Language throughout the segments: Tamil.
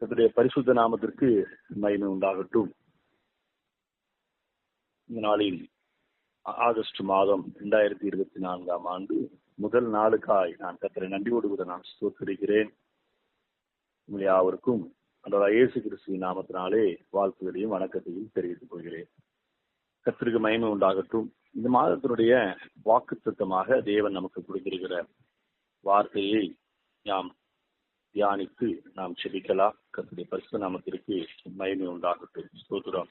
கத்துடைய பரிசுத்த நாமத்திற்கு மயிமை உண்டாகட்டும். இந்த நாளில் ஆகஸ்ட் மாதம் இரண்டாயிரத்தி இருபத்தி நான்காம் ஆண்டு முதல் நாளுக்காய் நான் கத்தரை நன்றியோடு கூட நான் ஸ்தோத்திருக்கிறேன். உங்களை யாவருக்கும் அன்றோட இயேசு கிறிஸ்துவின் நாமத்தினாலே வாழ்த்துகளையும் வணக்கத்தையும் தெரிவித்துக் கொள்கிறேன். கத்திற்கு மகிமை உண்டாகட்டும். இந்த மாதத்தினுடைய வாக்கு திட்டமாக தேவன் நமக்கு கொடுத்திருக்கிற வார்த்தையை நாம் தியானித்து நாம் செபிக்கலாம். கத்துடைய பரிசு நாமத்திற்கு மயமை உண்டாகட்டும். ஸ்தோத்திரம்.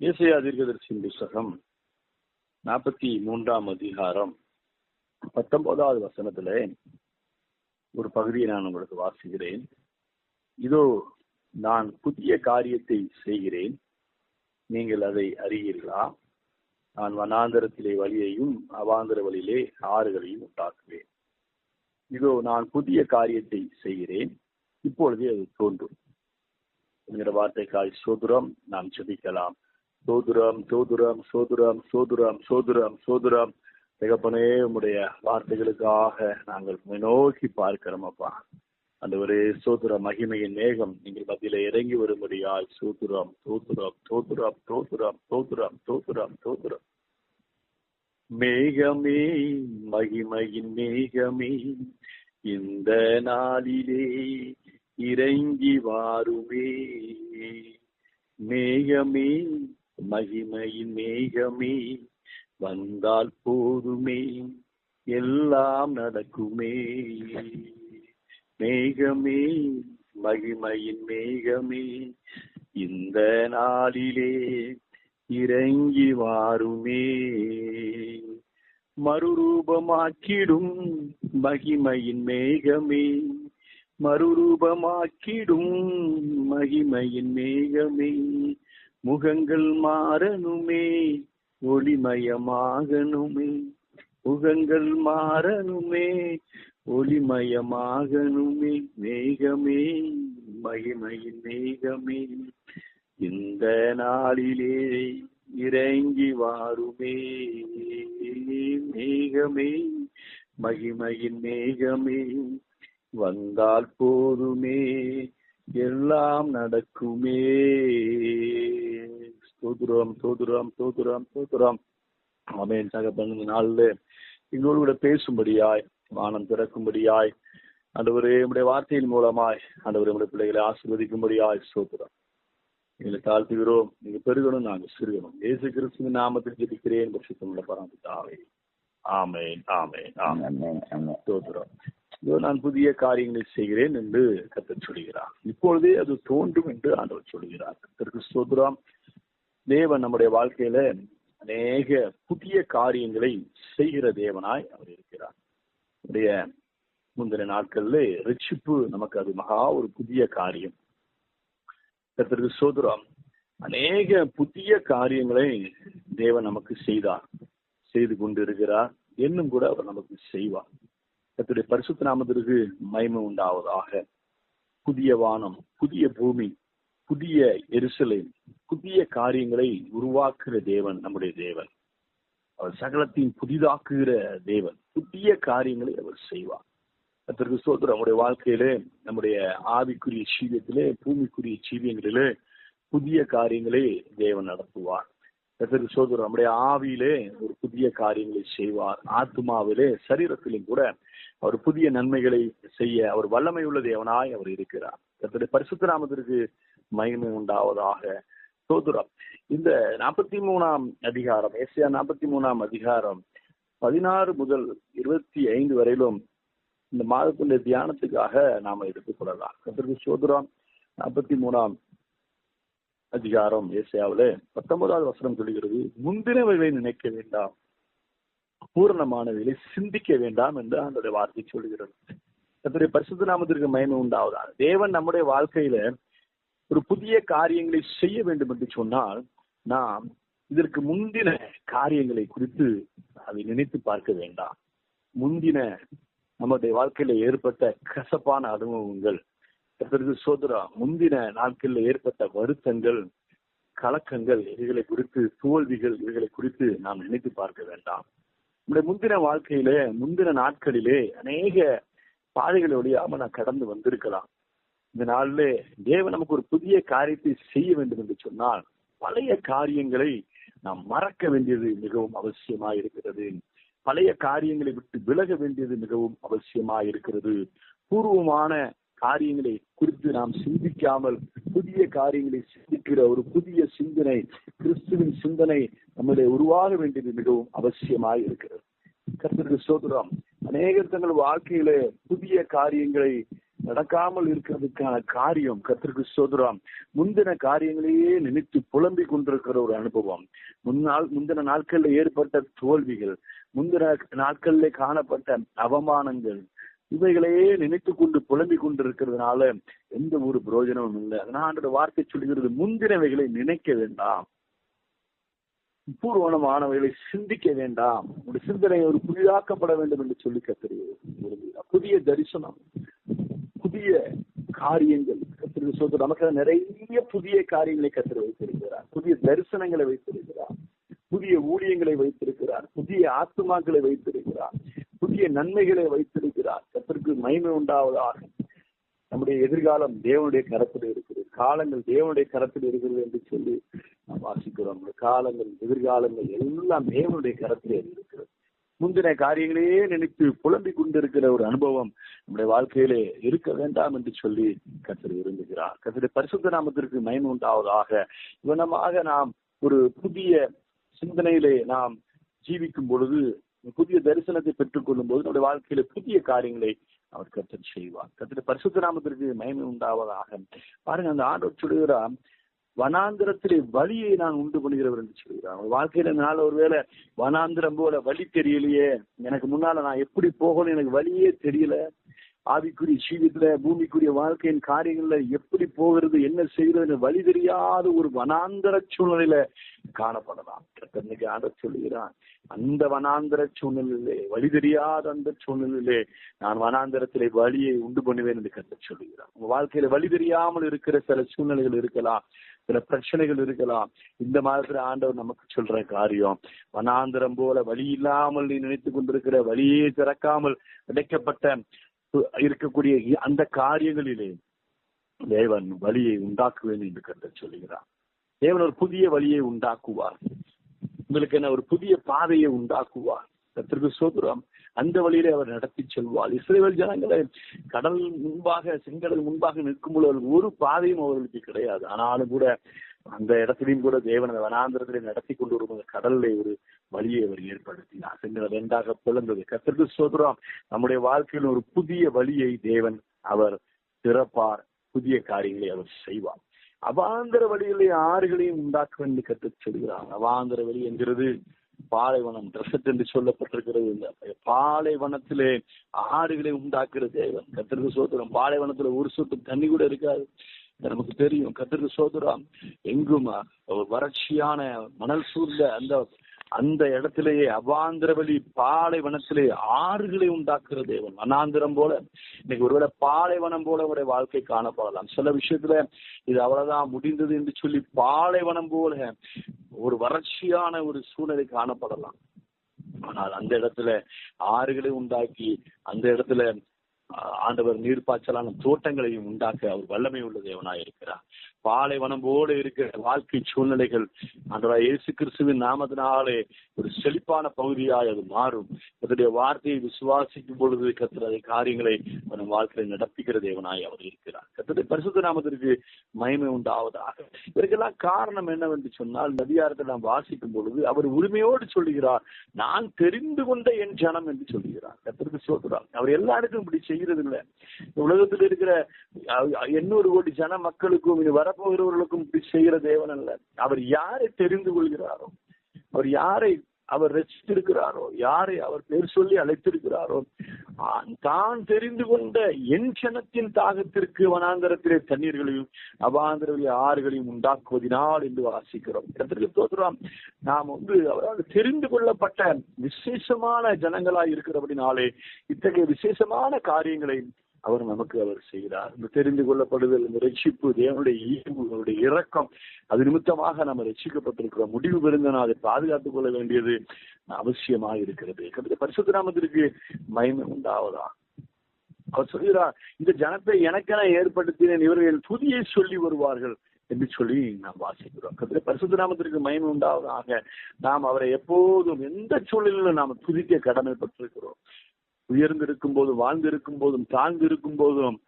இயேசையா தீர்க்கதரிசியின் புஸ்தகம் நாற்பத்தி மூன்றாம் அதிகாரம் பத்தொன்பதாவது வசனத்துல ஒரு பகுதியை நான் உங்களுக்கு வாசிக்கிறேன். இதோ நான் புதிய காரியத்தை செய்கிறேன். நீங்கள் அதை அறியீர்களா? நான் வனாந்தரத்திலே வழியையும் அவாந்தர வழியிலே ஆறுகளையும் உண்டாக்குவேன். இதோ நான் புதிய காரியத்தை செய்கிறேன். இப்பொழுதே அது தோன்றும். என்கிற வார்த்தைக்காய் சோதுரம் நாம் செபிக்கலாம் சோதுரம் சோதுரம் சோதுரம் சோதுரம் சோதுரம் சோதுரம். தகப்பனே உம்முடைய வார்த்தைகளுக்காக நாங்கள் நோக்கி பார்க்கிறோம் அப்பா. அந்த ஒரு சோதுர மகிமையின் மேகம் நீங்கள் மத்தியில இறங்கி வரும்படியாய் சோதுரம் தோதுரம் தோதுரம் தோதுரம் தோதுரம் தோதுரம் தோதுரம் மேகமே மகிமையின் மேகமே இந்த நாளிலே இறங்கி வாருமே. மேகமே மகிமையின் மேகமே வந்தால் போதுமே எல்லாம் நடக்குமே. மேகமே மகிமையின் மேகமே இந்த நாளிலே இறங்கி வாருமே. மறுரூபமாக்கிடும் மகிமையின் மேகமே. மறுரூபமாக்கிடும் மகிமையின் மேகமே. முகங்கள் மாறணுமே ஒளிமயமாகணுமே. முகங்கள் மாறணுமே ஒளிமயமாகணுமே. மேகமே மகிமையின் மேகமே. இந்த நாளிலே இறங்கி வாருமே. மேகமே மகிமையின் மேகமே வந்தால் போதுமே எல்லாம் நடக்குமே. தோதுரம் தோதுரம் தோதுரம் தோதுரம் அமேன் தகப்பன் இந்த நாளில் இன்னொரு கூட பேசும்படியாய் வானம் திறக்கும்படியாய் ஆண்டவரே உடைய வார்த்தையின் மூலமாய் ஆண்டவரே உடைய பிள்ளைகளை ஆசீர்வதிக்கும்படியாய் சோதுரம் எங்களை தாழ்த்துகிறோம். நீங்க பெருகணும் நாங்க சிறுகணும். ஏசு கிறிஸ்துவின் நாமத்தில் ஜெபிக்கிறேன். பட்சத்தமுள்ள பரம்பிதாவே. ஆமேன் ஆமேன் ஆமேன். சோத்துறோம் இதோ நான் புதிய காரியங்களை செய்கிறேன் என்று கத்தர் சொல்கிறார் இப்பொழுதே அது தோன்றும் என்று ஆண்டவர் சொல்கிறார் கத்தருக்கு சோதுரம் தேவன் நம்முடைய வாழ்க்கையில அநேக புதிய காரியங்களை செய்கிற தேவனாய் அவர் இருக்கிறார். உடைய முந்தின நாட்கள்ல ரிச்சிப்பு நமக்கு அது மகா ஒரு புதிய காரியம். கத்திற்கு சோதரம். அநேக புதிய காரியங்களை தேவன் நமக்கு செய்தார். செய்து கொண்டு இருக்கிறார் என்னும் கூட அவர் நமக்கு செய்வார். கத்துடைய பரிசுத்த நாமத்திற்கு மயமை உண்டாவதாக. புதிய வானம் புதிய பூமி புதிய எரிசலை புதிய காரியங்களை உருவாக்குகிற தேவன் நம்முடைய தேவன். அவர் சகலத்தையும் புதிதாக்குகிற தேவன். புதிய காரியங்களை அவர் செய்வார். அதற்கு சோதர் நம்முடைய வாழ்க்கையிலே நம்முடைய ஆவிக்குரிய சீவியத்திலே பூமிக்குரிய சீவியங்களிலே புதிய காரியங்களை தேவன் நடத்துவார். கத்திற்கு சோதர் நம்முடைய ஆவியிலே ஒரு புதிய காரியங்களை செய்வார். ஆத்மாவிலே சரீரத்திலும் கூட அவர் புதிய நன்மைகளை செய்ய அவர் வல்லமை உள்ள தேவனாய் அவர் இருக்கிறார். கத்தருடைய பரிசுத்த நாமத்திற்கு மகிமை உண்டாவதாக சோதுரம். இந்த நாற்பத்தி மூணாம் அதிகாரம் ஏசியா நாற்பத்தி மூணாம் அதிகாரம் பதினாறு முதல் இருபத்தி ஐந்து வரையிலும் இந்த மாதத்துடைய தியானத்துக்காக நாம எடுத்துக்கொள்ளலாம் அதற்கு சோதுரம் நாற்பத்தி மூணாம் அதிகாரம் ஏசியாவில பத்தொன்பதாவது வசனம் சொல்கிறது முந்தினவைகளை நினைக்க வேண்டாம். பூரணமானவைகளை சிந்திக்க வேண்டாம் என்று அந்த வார்த்தை சொல்கிறது கத்துடைய பரிசுத்த நாமத்திற்கு மயமை உண்டாவதால் தேவன் நம்முடைய வாழ்க்கையில ஒரு புதிய காரியங்களை செய்ய வேண்டும் என்று சொன்னால் நாம் இதற்கு முந்தின காரியங்களை குறித்து அதை நினைத்து பார்க்க வேண்டாம். முந்தின நம்முடைய வாழ்க்கையில ஏற்பட்ட கசப்பான அனுபவங்கள் கத்திற்கு சோதரா முந்தின நாட்களில் ஏற்பட்ட வருத்தங்கள் கலக்கங்கள் இவைகளை குறித்து தோல்விகள் இவைகளை குறித்து நாம் நினைத்து பார்க்க வேண்டாம். நம்முடைய முந்தின வாழ்க்கையிலே முந்தின நாட்களிலே அநேக பாதைகளை வழியாம நான் கடந்து வந்திருக்கலாம். இந்த நாளிலே தேவன் நமக்கு ஒரு புதிய காரியத்தை செய்ய வேண்டும் என்று சொன்னால் பழைய காரியங்களை நாம் மறக்க வேண்டியது மிகவும் அவசியமாக இருக்கிறது பழைய காரியங்களை விட்டு விலக வேண்டியது மிகவும் அவசியமா இருக்கிறது. பூர்வமான காரியங்களை குறித்து நாம் சிந்திக்காமல் புதிய காரியங்களை சிந்திக்கிற ஒரு புதிய சிந்தனை கிறிஸ்துவின் சிந்தனை நம்மளை உருவாக வேண்டியது மிகவும் அவசியமாய் இருக்கிறது. கர்த்தருக்கு சோதரம் அநேகர் தங்கள் வாழ்க்கையில புதிய காரியங்களை நடக்காமல் இருக்கிறதுக்கான காரியம் கர்த்தருக்கு சோதரம். முந்தின காரியங்களையே நினைத்து புலம்பிக் கொண்டிருக்கிற ஒரு அனுபவம். முன்னாள் முந்தின நாட்கள்ல ஏற்பட்ட தோல்விகள் முந்தின நாட்கள்ல காணப்பட்ட அவமானங்கள் இவைகளையே நினைத்து கொண்டு புலம்பிக் கொண்டிருக்கிறதுனால எந்த ஒரு பிரயோஜனமும் இல்லை. அதனால வார்த்தை சொல்லுகிறது முந்தினவைகளை நினைக்க வேண்டாம். பூர்வமானவைகளை சிந்திக்க வேண்டாம். உங்களுடைய சிந்தனை ஒரு புதிதாக்கப்பட வேண்டும் என்று சொல்லி கத்திரிகிறது புதிய தரிசனம். புதிய காரியங்கள் கத்திரிக்கு சொல்ற நமக்கு நிறைய புதிய காரியங்களை கத்திர வைத்திருக்கிறார். புதிய தரிசனங்களை வைத்திருக்கிறார். புதிய ஊழியங்களை வைத்திருக்கிறார். புதிய ஆத்மாக்களை வைத்திருக்கிறார். புதிய நன்மைகளை வைத்திருக்கிறார். கத்திற்கு மகிமை உண்டாவதாக நம்முடைய எதிர்காலம் தேவனுடைய கரத்தில் இருக்கிறது. காலங்கள் தேவனுடைய கரத்தில் இருக்கிறது என்று சொல்லி நாம் வாசிக்கிறோம். காலங்கள் எதிர்காலங்கள் எல்லாம் தேவனுடைய கரத்திலே இருக்கிறது. முந்தின காரியங்களையே நினைத்து புலம்பிக் கொண்டிருக்கிற ஒரு அனுபவம் நம்முடைய வாழ்க்கையிலே இருக்க வேண்டாம் என்று சொல்லி கத்தர் விரும்புகிறார். கத்தருடைய பரிசுத்த நாமத்திற்கு மயன் உண்டாவதாக. இவனமாக நாம் ஒரு புதிய சிந்தனையிலே நாம் ஜீவிக்கும் பொழுது புதிய தரிசனத்தை பெற்றுக் கொள்ளும் போது நம்முடைய வாழ்க்கையில புதிய காரியங்களை அவர் கத்தர் செய்வார். கத்திர பரிசுத்த நாமத்திற்கு மயமை உண்டாவதாக. பாருங்க அந்த ஆண்டவர் சொல்லுகிறார் வனாந்திரத்திலே வழியை நான் உண்டு பண்ணுகிறவர் என்று சொல்கிறார். வாழ்க்கையில நாள் ஒருவேளை வனாந்திரம் போல வழி தெரியலையே எனக்கு முன்னால நான் எப்படி போகணும் எனக்கு வழியே தெரியல. ஆவிக்குரிய ஜீவித்துல பூமிக்குரிய வாழ்க்கையின் காரியங்கள்ல எப்படி போகிறது என்ன செய்யறது வழி தெரியாத ஒரு வனாந்தர சூழ்நிலையில காணப்படலாம். இன்னைக்கு ஆண்டர் சொல்லுகிறான் அந்த வனாந்தர சூழ்நிலையிலே வழி தெரியாத அந்த சூழ்நிலையிலே நான் வனாந்தரத்திலே வழியை உண்டு பண்ணுவேன் என்று கத்த சொல்லுகிறான் உங்க வாழ்க்கையில வழி தெரியாமல் இருக்கிற சில சூழ்நிலைகள் இருக்கலாம். சில பிரச்சனைகள் இருக்கலாம். இந்த மாதிரி ஆண்டவர் நமக்கு சொல்ற காரியம் வனாந்திரம் போல வழி இல்லாமல் நீ நினைத்து கொண்டிருக்கிற வழியே திறக்காமல் கிடைக்கப்பட்ட இருக்கக்கூடிய அந்த காரியங்களிலே தேவன் வழியை உண்டாக்குவேன் என்று கருத சொல்லுகிறார். தேவன் ஒரு புதிய வழியை உண்டாக்குவார். உங்களுக்கு என்ன ஒரு புதிய பாதையை உண்டாக்குவார். கத்திற்கு சோதரம் அந்த வழியிலே அவர் நடத்தி செல்வார். இஸ்ரேல் ஜனங்களை கடல் முன்பாக செங்கடல் முன்பாக நிற்கும் பொழுது ஒரு பாதையும் அவர்களுக்கு கிடையாது. ஆனாலும் கூட அந்த இடத்திலையும் கூட தேவன் வனாந்திரத்திலே நடத்தி கொண்டு வரும் கடல்ல ஒரு வழியை அவர் ஏற்படுத்தினார். செங்கடல் ரெண்டாக பிளந்தது. கத்திற்கு சோதரம் நம்முடைய வாழ்க்கையில் ஒரு புதிய வழியை தேவன் அவர் திறப்பார். புதிய காரியங்களை அவர் செய்வார். அவாந்திர வழிகளை ஆறுகளையும் உண்டாக்க வேண்டி கற்று சொல்கிறார். அவாந்திர வழி என்கிறது பாலைவனம் ட்ரெஸ்ட் என்று சொல்லப்பட்டிருக்கிறது. இந்த பாலைவனத்திலே ஆறுகளை உண்டாக்குற தேவன். கத்திற்கு சோதரம். பாலைவனத்துல ஒரு சொட்டு தண்ணி கூட இருக்காது. நமக்கு தெரியும். கத்திற்கு சோதரம். எங்கும்? வறட்சியான மணல் சூழ்ந்த அந்த அந்த இடத்திலேயே அவாந்திர வழி பாலைவனத்திலே ஆறுகளை உண்டாக்குற தேவன். வனாந்திரம் போல இன்னைக்கு ஒருவேளை பாலைவனம் போல அவருடைய வாழ்க்கை காணப்படலாம். சில விஷயத்துல இது அவ்வளவுதான் முடிந்தது என்று சொல்லி பாலைவனம் போல ஒரு வறட்சியான ஒரு சூழ்நிலை காணப்படலாம். ஆனால் அந்த இடத்துல ஆறுகளை உண்டாக்கி அந்த இடத்துல ஆண்டவர் நீர்ப்பாய்ச்சலான தோட்டங்களையும் உண்டாக்க அவர் வல்லமை உள்ள தேவனாய் இருக்கிறார். பாலைவனம் போல இருக்கிற வாழ்க்கை சூழ்நிலைகள் ஆண்டவராய் இயேசு கிறிஸ்துவின் நாமத்தினாலே ஒரு செழிப்பான பகுதியாய் அது மாறும். அதனுடைய வார்த்தையை விசுவாசிக்கும் பொழுது கத்திர காரியங்களை நம் வாழ்க்கையை நடப்பிக்கிற தேவனாய் அவர் இருக்கிறார். கத்திர பரிசுத்த நாமத்திற்கு மயமை உண்டாவதாக. இதற்கெல்லாம் காரணம் என்னவென்று சொன்னால் நதியாரத்தை நாம் வாசிக்கும் பொழுது அவர் உரிமையோடு சொல்லுகிறார் நான் தெரிந்து கொண்ட என் ஜனம் என்று சொல்லுகிறார். கத்திற்கு சொல்கிறார் அவர் எல்லாருக்கும் பிடிச்ச செய்யறது இல்லை உலகத்தில் இருக்கிற எண்ணூறு கோடி ஜன மக்களுக்கும் இது வரப்போகிறவர்களுக்கும் இப்படி செய்கிற தேவன் அல்ல. அவர் யாரை தெரிந்து கொள்கிறாரோ அவர் யாரை அவர் ரசித்திருக்கிறாரோ? யாரை அவர் பேர் சொல்லி அழைத்திருக்கிறாரோ? தான் தெரிந்து கொண்ட என் ஜனத்தின் தாகத்திற்கு வனாந்தரத்திலே தண்ணீர்களையும் அவாந்தரவிலே ஆறுகளையும் உண்டாக்குவதினால் என்று வாசிக்கிறோம். இடத்திற்கு தோற்றுறோம் நாம் வந்து அவரால் தெரிந்து கொள்ளப்பட்ட விசேஷமான ஜனங்களாய் இருக்கிறபடினாலே இத்தகைய விசேஷமான காரியங்களை அவர் நமக்கு அவர் செய்கிறார். இந்த தெரிந்து கொள்ளப்படுதல் இந்த ரட்சிப்பு தேவனுடைய ஈர்ப்பு அவருடைய இரக்கம் அது நிமித்தமாக நம்ம ரட்சிக்கப்பட்டிருக்கிறோம். முடிவு பெருந்தனா அதை பாதுகாத்துக் கொள்ள வேண்டியது அவசியமாக இருக்கிறது. கவிதை பரிசுத்த நாமத்திற்கு மயமை உண்டாவதா? அவர் சொல்கிறார் இந்த ஜனத்தை எனக்கென ஏற்படுத்தினேன் இவர்கள் புதிய சொல்லி வருவார்கள் என்று சொல்லி நாம் வாசிக்கிறோம். கத்திர பரிசுத்த நாமத்திற்கு மயம் உண்டாவதாக நாம் அவரை எப்போதும் எந்த சூழலிலும் நாம் துதிக்க கடமைப்பட்டிருக்கிறோம். உயர்ந்திருக்கும் போதும் வாழ்ந்திருக்கும் போதும் தாழ்ந்திருக்கும் போதும்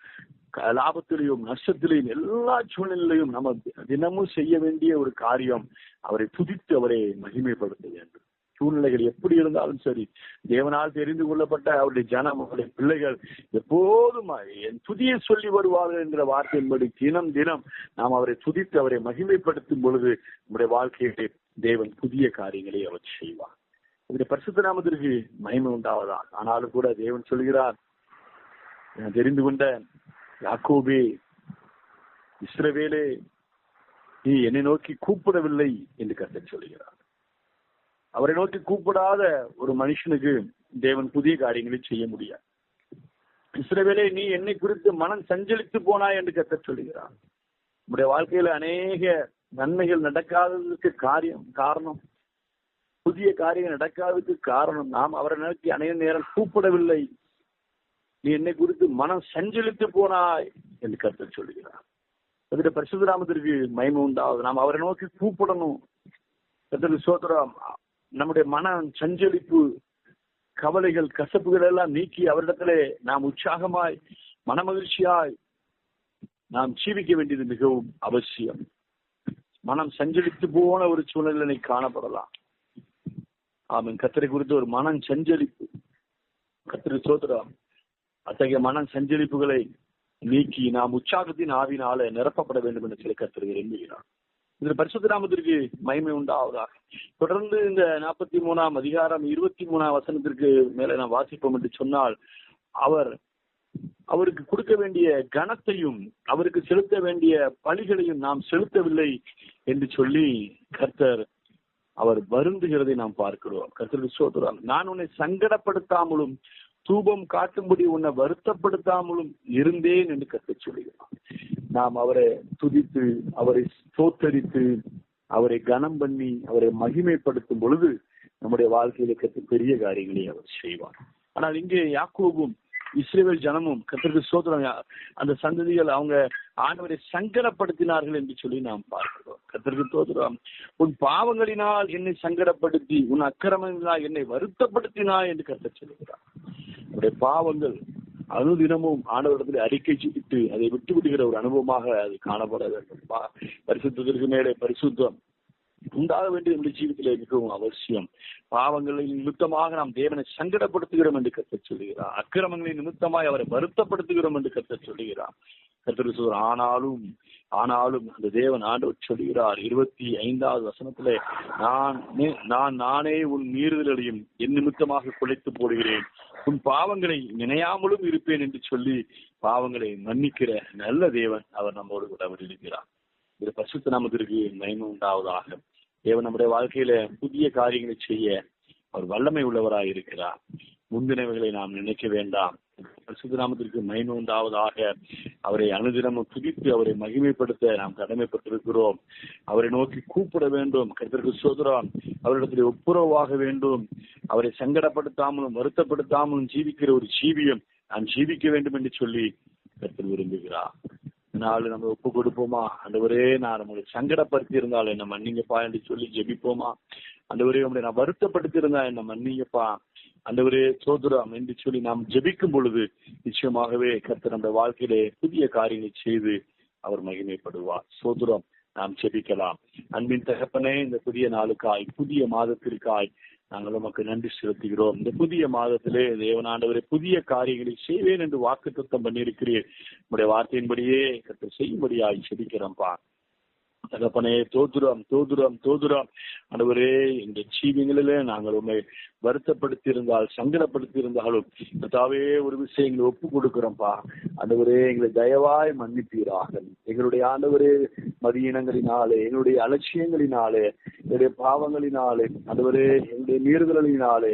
லாபத்திலையும் நஷ்டத்திலையும் எல்லா சூழ்நிலையிலையும் நம்ம தினமும் செய்ய வேண்டிய ஒரு காரியம் அவரை துதித்து அவரை மகிமைப்படுத்த வேண்டும் சூழ்நிலைகள் எப்படி இருந்தாலும் சரி தேவனால் தெரிந்து கொள்ளப்பட்ட அவருடைய ஜனம் அவருடைய பிள்ளைகள் எப்போதும் என் துதியை சொல்லி வருவார்கள் என்கிற வார்த்தையின்படி தினம் தினம் நாம் அவரை துதித்து அவரை மகிமைப்படுத்தும் பொழுது நம்முடைய வாழ்க்கையிலே தேவன் புதிய காரியங்களை அவர் செய்வார். உங்களுடைய பரிசுத்த நாமத்திற்கு மகிமை உண்டாவதான் ஆனாலும் கூட தேவன் சொல்கிறார் நான் தெரிந்து கொண்ட யாக்கோபே இஸ்ரவேலே நீ என்னை நோக்கி கூப்பிடவில்லை என்று கர்த்தர் சொல்கிறார் அவரை நோக்கி கூப்பிடாத ஒரு மனுஷனுக்கு தேவன் புதிய காரியங்களை செய்ய முடியாது. இஸ்ரவேலே நீ என்னை குறித்து மனம் சஞ்சலித்து போனாய் என்று கர்த்தர் சொல்கிறார் நம்முடைய வாழ்க்கையில அநேக நன்மைகள் நடக்காததற்கு காரியம் காரணம் புதிய காரியங்கள் நடக்காததுக்கு காரணம். நாம் அவரை நோக்கி அநேக நேரம் கூப்பிடவில்லை. நீ என்னை குறித்து மனம் சஞ்சலித்து போனாய் என்று கருத்து சொல்கிறார். அதுல பரிசுதராமத்திற்கு மயமம் உண்டாவது. நாம் அவரை நோக்கி கூப்பிடணும். கர்த்தருக்கு சோத்திரம் நம்முடைய மன சஞ்சலிப்பு கவலைகள் கசப்புகள் எல்லாம் நீக்கி அவரிடத்திலே நாம் உற்சாகமாய் மனமகிழ்ச்சியாய் நாம் ஜீவிக்க வேண்டியது மிகவும் அவசியம். மனம் சஞ்சலித்து போன ஒரு சூழ்நிலை காணப்படலாம். ஆமீன். கத்தரை குறித்து ஒரு மனம் சஞ்சலிப்பு. கத்திரி சோத்திரம் அத்தகைய மனம் சஞ்சலிப்புகளை நீக்கி நாம் உற்சாகத்தின் ஆவினால நிரப்பப்பட வேண்டும் என்று சில கத்திரி விரும்புகிறான் இதில் பரிசுத்த நாமத்திற்கு மகிமை உண்டாவதாக. தொடர்ந்து இந்த நாற்பத்தி மூணாம் அதிகாரம் இருபத்தி மூணாம் வசனத்திற்கு மேல நாம் வாசிப்போம் என்று சொன்னால் அவர் அவருக்கு கொடுக்க வேண்டிய கனத்தையும் அவருக்கு செலுத்த வேண்டிய பலிகளையும் நாம் செலுத்தவில்லை என்று சொல்லி கர்த்தர் அவர் வருந்துகிறதை நாம் பார்க்கிறோம். கருத்து சோதரம் நான் உன்னை சங்கடப்படுத்தாமலும் தூபம் காட்டும்படி உன்னை வருத்தப்படுத்தாமலும் இருந்தேன் என்று கற்று சொல்லுகிறான் நாம் அவரை துதித்து அவரை சோத்தரித்து அவரை கனம் பண்ணி அவரை மகிமைப்படுத்தும் பொழுது நம்முடைய வாழ்க்கையில கற்று பெரிய காரியங்களை அவர் செய்வார். ஆனால் இங்கே யாக்கோபும் இஸ்ரேல் ஜனமும் கத்திற்கு சோதனம் அந்த சந்ததிகள் அவங்க ஆண்டவரை சங்கடப்படுத்தினார்கள் என்று சொல்லி நாம் பார்க்கிறோம். கத்திற்கு சோதரம் உன் பாவங்களினால் என்னை சங்கடப்படுத்தி உன் அக்கிரமங்களினால் என்னை வருத்தப்படுத்தினாய் என்று கத்த சொல்லுகிறார். அவருடைய பாவங்கள் அனுதினமும் ஆண்டவரிடத்தில் அறிக்கை செய்து அதை விட்டு விடுகிற ஒரு அனுபவமாக அது காணப்பட வேண்டும். பரிசுத்திற்கு மேலே பரிசுத்தம். உண்டாக வேண்டும் நம்முடைய ஜீவிதத்திலே மிகவும் அவசியம். பாவங்களில் நிமித்தமாக நாம் தேவனை சங்கடப்படுத்துகிறோம் என்று கத்த சொல்லுகிறார். அக்கிரமங்களின் நிமித்தமாய் அவரை வருத்தப்படுத்துகிறோம் என்று கத்த சொல்லுகிறார். கத்திர சொல்ற ஆனாலும் ஆனாலும் அந்த தேவன் ஆண்டவர் சொல்கிறார் இருபத்தி ஐந்தாவது வசனத்துல நான் நான் நானே உன் மீறுதலையும் என் நிமித்தமாக குலைத்து போடுகிறேன். உன் பாவங்களை நினையாமலும் இருப்பேன் என்று சொல்லி பாவங்களை மன்னிக்கிற நல்ல தேவன் அவர் நம்மோடு கூட அவர் இருக்கிறார். இந்த பசுத்த நாமத்திற்கு மயமம் உண்டாவதாக. தேவன் நம்முடைய வாழ்க்கையில புதிய காரியங்களை செய்ய அவர் வல்லமை உள்ளவராய் இருக்கிறார். முந்தினவைகளை நாம் நினைக்க வேண்டாம். பரிசுத்த நாமத்திற்கு மகிமை உண்டாவதாக அவரை அனுதினமும் துதித்து அவரை மகிமைப்படுத்த நாம் கடமைப்பட்டிருக்கிறோம். அவரை நோக்கி கூப்பிட வேண்டும். கருத்திற்கு சோதரம் அவரிடத்தில் ஒப்புரவாக வேண்டும். அவரை சங்கடப்படுத்தாமலும் வருத்தப்படுத்தாமலும் ஜீவிக்கிற ஒரு ஜீவியம் நாம் ஜீவிக்க வேண்டும் என்று சொல்லி கருத்தில் விரும்புகிறார். நாள் நம்ம ஒப்பு கொடுப்போமா? அந்தவரே நான் நம்மளை சங்கடப்படுத்தி இருந்தாலும் என்ன மன்னிங்கப்பா என்று சொல்லி ஜெபிப்போமா? அந்தவரே உங்களை நான் வருத்தப்படுத்தி இருந்தா என்ன மன்னிங்கப்பா? அந்தவரே சோதுரம் என்று சொல்லி நாம் ஜெபிக்கும் பொழுது நிச்சயமாகவே கர்த்தர் நம்ம வாழ்க்கையிலே புதிய காரியங்களை செய்து அவர் மகிமைப்படுவார். சோதுரம் நாம் ஜெபிக்கலாம். அன்பின் தகப்பனே இந்த புதிய நாளுக்காய் புதிய மாதத்திற்காய் நாங்கள் உமக்கு நன்றி செலுத்துகிறோம். இந்த புதிய மாதத்திலே தேவனாண்டவரை புதிய காரியங்களை செய்வேன் என்று வாக்கு தத்தம் பண்ணியிருக்கிறீர். உங்களுடைய வார்த்தையின்படியே கற்று செய்யும்படியாய் செபிக்கிறோம்ப்பா தகப்பனே தோதுரம் தோதுரம் தோதுரம். அனைவரே இந்த ஜீவியங்களிலே நாங்கள் உண்மை வருத்தப்படுத்தி இருந்தால் சங்கடப்படுத்தி இருந்தாலும் கத்தாவே ஒரு விஷயங்களை ஒப்பு கொடுக்கிறோம்ப்பா. ஆண்டவரே எங்களை தயவாய் மன்னிப்பீராக. எங்களுடைய ஆண்டவரே மதியினங்களினாலே எங்களுடைய அலட்சியங்களினாலே எங்களுடைய பாவங்களினாலே ஆண்டவரே எங்களுடைய மீறுதலினாலே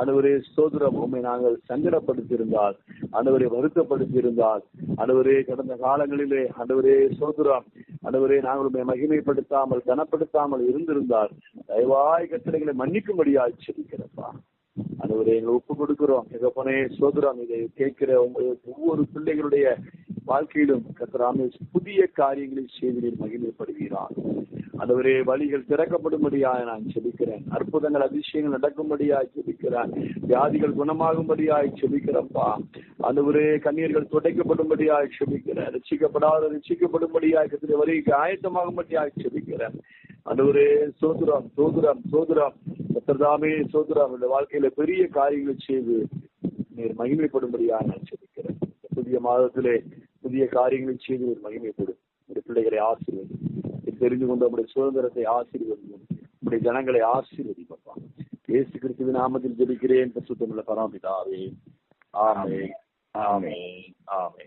ஆண்டவரே சோதரம் உண்மை நாங்கள் சங்கடப்படுத்தியிருந்தால் ஆண்டவரை வருத்தப்படுத்தி இருந்தால் ஆண்டவரே கடந்த காலங்களிலே ஆண்டவரே சோதரம் ஆண்டவரே நாங்கள் உண்மை மகிமைப்படுத்தாமல் கனப்படுத்தாமல் இருந்திருந்தால் தயவாய் கட்டளைகளை மன்னிக்கும்படியா செபிக்கிறப்பா. ஆண்டவரே எங்களை ஒப்பு கொடுக்கிறோம். எகப்பனே சோதரம் இதை கேட்கிற உங்க- ஒவ்வொரு பிள்ளைகளுடைய வாழ்க்கையிலும் கத்தராமே புதிய காரியங்களை செய்தியில் நீர் மகிமைப்படுகிறார் ஆண்டவரே வழிகள் திறக்கப்படும்படியாக நான் செபிக்கிறேன் அற்புதங்கள் அதிசயங்கள் நடக்கும்படியாய் செபிக்கிறேன் வியாதிகள் குணமாகும்படியாய் செபிக்கிறப்பா ஆண்டவரே கண்ணீர்கள் துடைக்கப்படும்படியாய் செபிக்கிறேன் ரசிக்கப்படாத ரசிக்கப்படும்படியாய் கத்திர வரைக்கு ஆயத்தமாகும்படியாய் செபிக்கிறேன் ஆண்டவரே சோதுரம் சோதுரம் சோதுரம். கத்தர்தாமே சோதுரம். இந்த வாழ்க்கையில பெரிய காரியங்களை செய்து நீர் மகிமைப்படும்படியாக நான் செபிக்கிறேன் புதிய மாதத்திலே புதிய காரியங்களை செய்து ஒரு மகிமைப்படும் ஒரு பிள்ளைகளை ஆசீர்வதி தெரிந்து கொண்டு நம்முடைய சுதந்திரத்தை ஆசீர்வதியும் நம்முடைய ஜனங்களை ஆசீர்வதிப்பா இயேசு கிறிஸ்துவின் நாமத்தில் ஜெபிக்கிறேன் பசுத்தமுள்ள பராமிதாவே ஆமே ஆமே ஆமே